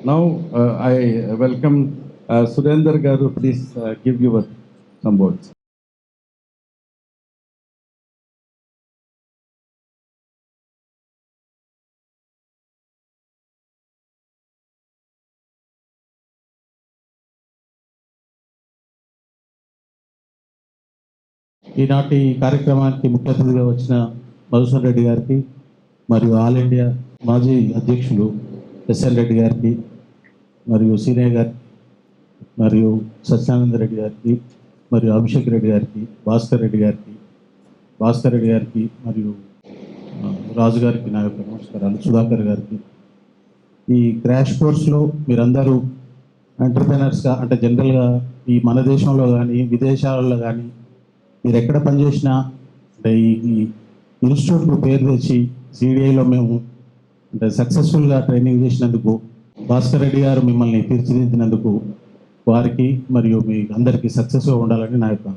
Now I welcome Surender garu please give your some words ఈనాటి కార్యక్రమానికి ముఖ్య అతిథిగా వచ్చిన మధుసూన్ రెడ్డి గారికి మరియు ఆల్ ఇండియా మాజీ అధ్యక్షులు ఎస్ఎల్ రెడ్డి గారికి మరియు సీనియర్ గారికి మరియు సత్యానంద రెడ్డి గారికి మరియు అభిషేక్ రెడ్డి గారికి భాస్కర్ రెడ్డి గారికి భాస్కర్ రెడ్డి గారికి మరియు రాజు గారికి నా యొక్క నమస్కారాలు సుధాకర్ గారికి. ఈ క్రాష్ కోర్స్లో మీరందరూ ఎంటర్ప్రైనర్స్గా అంటే జనరల్గా ఈ మన దేశంలో కానీ విదేశాలలో కానీ మీరు ఎక్కడ పనిచేసినా అంటే ఈ ఈ పేరు తెచ్చి సిడిఐలో మేము అంటే సక్సెస్ఫుల్గా ట్రైనింగ్ చేసినందుకు భాస్కర్ రెడ్డి గారు మిమ్మల్ని తీర్చిదిద్దినందుకు వారికి మరియు మీ అందరికీ సక్సెస్గా ఉండాలని నా యొక్క